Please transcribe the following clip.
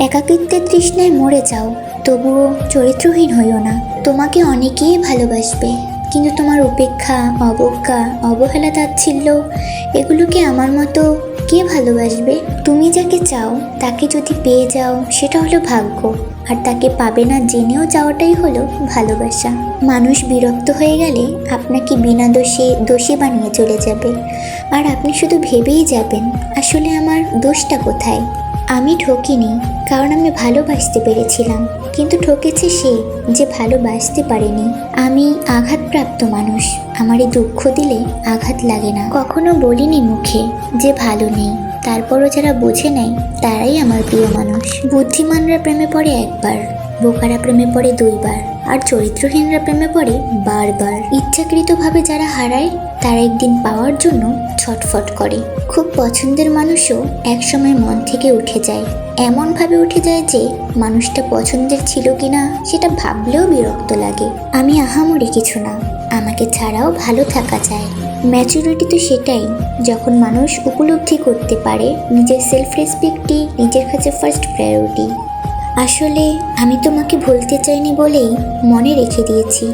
একাকিত্বের তৃষ্ণায় মরে যাও, তবুও চরিত্রহীন হইও না। তোমাকে অনেকেই ভালোবাসবে, কিন্তু তোমার উপেক্ষা, অবজ্ঞা, অবহেলা, তাচ্ছিল্য, এগুলোকে আমার মতো কে ভালোবাসবে? তুমি যাকে চাও, তাকে যদি পেয়ে যাও, সেটা হলো ভাগ্য। আর তাকে পাবে না জেনেও যাওয়াটাই হলো ভালোবাসা। মানুষ বিরক্ত হয়ে গেলে আপনাকে বিনা দোষে, দোষী বানিয়ে চলে যাবে। আর আপনি শুধু ভেবেই যাবেন, আসলে আমার দোষটা কোথায়? আমি ঠকিনি, কারণ আমি ভালোবাসতে পেরেছিলাম। কিন্তু ঠকেছে সে যে ভালোবাসতে পারেনি। আমি আঘাতপ্রাপ্ত মানুষ। আমার এই দুঃখ দিলে আঘাত লাগে না। কখনো বলিনি মুখে যে ভালো নেই। তারপরও যারা বোঝে নেয় তারাই আমার প্রিয় মানুষ। বুদ্ধিমানরা প্রেমে পড়ে একবার। বোকারা প্রেমে পড়ে দুইবার, আর চরিত্রহীনরা প্রেমে পড়ে বারবার। ইচ্ছাকৃতভাবে যারা হারায়, তারা একদিন পাওয়ার জন্য ছটফট করে। খুব পছন্দের মানুষও একসময় মন থেকে উঠে যায়। এমনভাবে উঠে যায় যে, মানুষটা পছন্দের ছিল কিনা, সেটা ভাবলেও বিরক্ত লাগে। আমি আহামরি কিছু না, আমাকে ছাড়াও ভালো থাকা যায়। ম্যাচুরিটি তো সেটাই, যখন মানুষ উপলব্ধি করতে পারে, নিজের সেলফ রেসপেক্টই নিজের কাছে ফার্স্ট প্রায়োরিটি আসলে আমি তোমাকে ভুলতে চাইনি বলেই মনে রেখে দিয়েছি।